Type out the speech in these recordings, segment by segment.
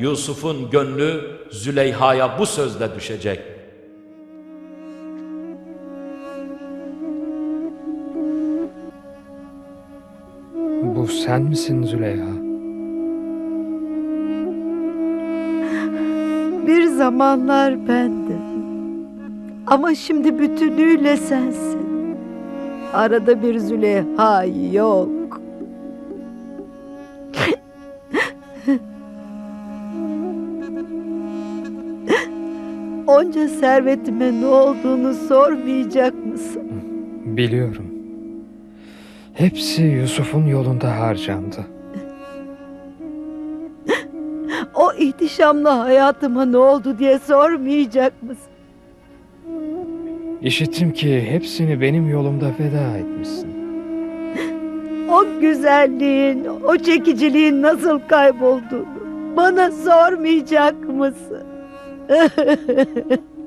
Yusuf'un gönlü Züleyha'ya bu sözle düşecek. Bu sen misin Züleyha? Bir zamanlar bendim. Ama şimdi bütünüyle sensin. Arada bir Züleyha yok. Onca servetime ne olduğunu sormayacak mısın? Biliyorum. Hepsi Yusuf'un yolunda harcandı. O ihtişamlı hayatıma ne oldu diye sormayacak mısın? İşittim ki hepsini benim yolumda feda etmişsin. O güzelliğin, o çekiciliğin nasıl kaybolduğunu bana sormayacak mısın?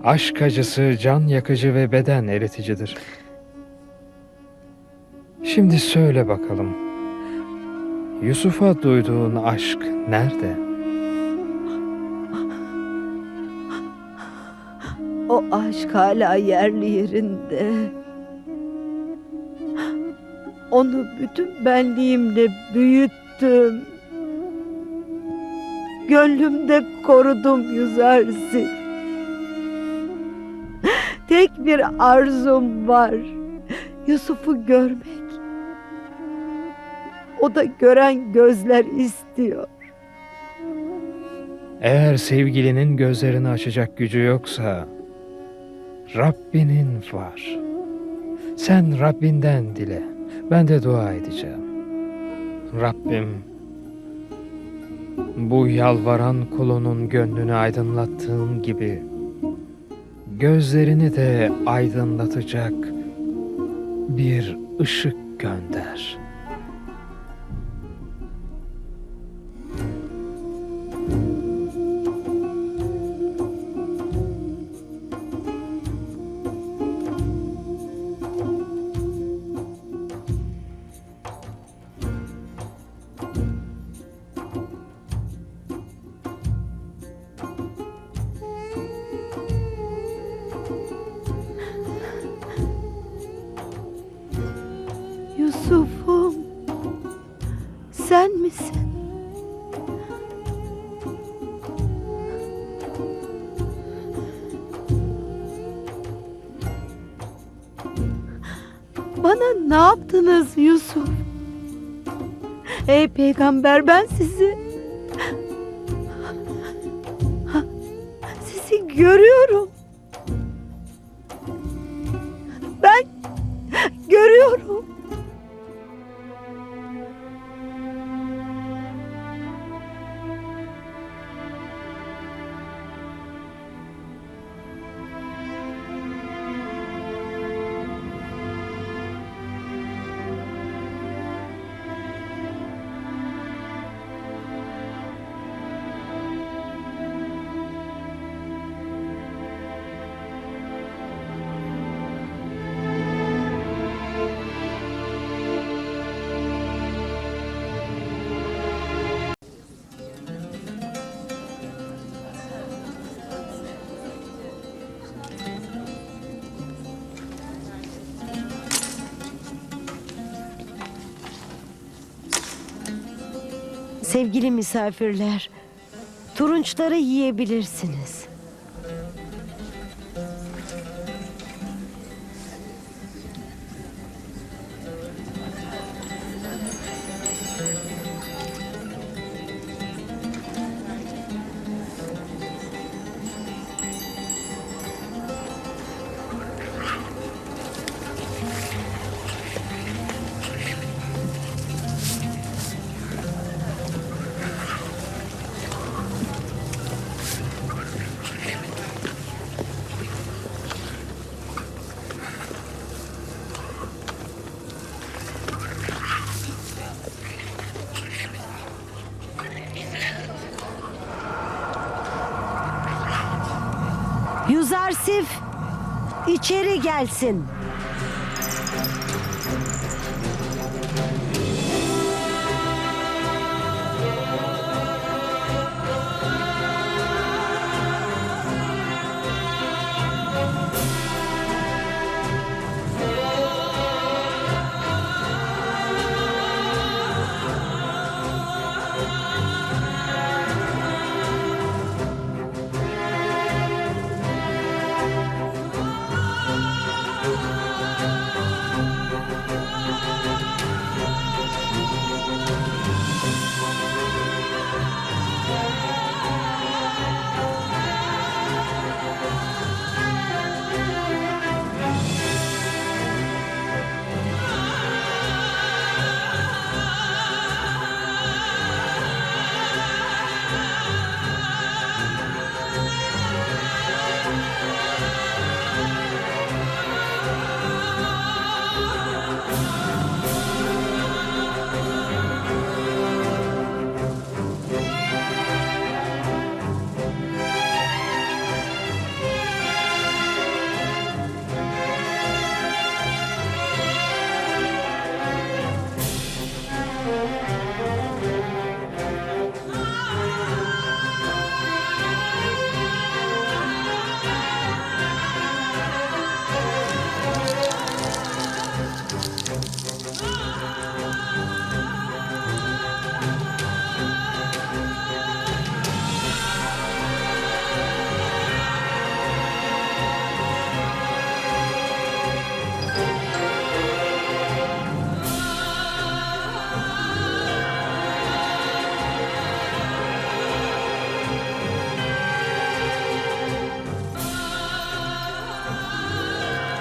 Aşk acısı can yakıcı ve beden eriticidir. Şimdi söyle bakalım. Yusuf'a duyduğun aşk nerede? O aşk hala yerli yerinde. Onu bütün benliğimle büyüttüm. Gönlümde korudum yüzersin. Tek bir arzum var. Yusuf'u görmek. O da gören gözler istiyor. Eğer sevgilinin gözlerini açacak gücü yoksa Rabbinin var. Sen Rabbinden dile. Ben de dua edeceğim. Rabbim bu yalvaran kulunun gönlünü aydınlattığın gibi gözlerini de aydınlatacak bir ışık gönder. Yusuf'um. Sen misin? Bana ne yaptınız Yusuf? Ey peygamber ben sizi sizi görüyorum. Ben görüyorum. Sevgili misafirler, turunçları yiyebilirsiniz. Yüzarsif içeri gelsin.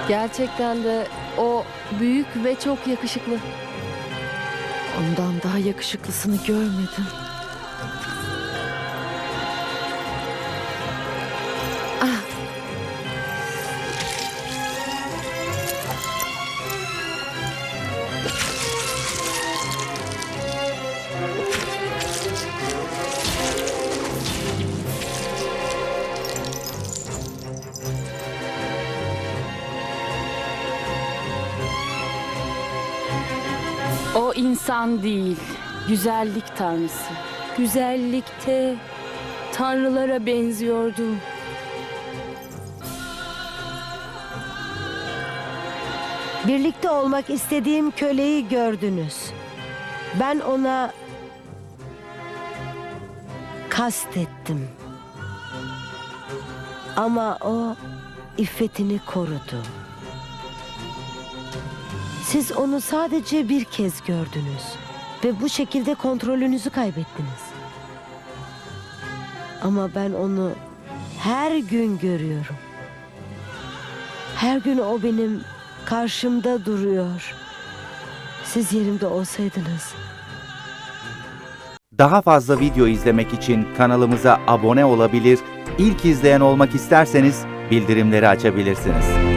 Gerçekten de o büyük ve çok yakışıklı. Ondan daha yakışıklısını görmedim. O insan değil, güzellik tanrısı. Güzellikte tanrılara benziyordu. Birlikte olmak istediğim köleyi gördünüz. Ben ona kastettim. Ama o iffetini korudu. Siz onu sadece bir kez gördünüz ve bu şekilde kontrolünüzü kaybettiniz. Ama ben onu her gün görüyorum. Her gün o benim karşımda duruyor. Siz yerimde olsaydınız Daha fazla video izlemek için kanalımıza abone olabilir, ilk izleyen olmak isterseniz bildirimleri açabilirsiniz.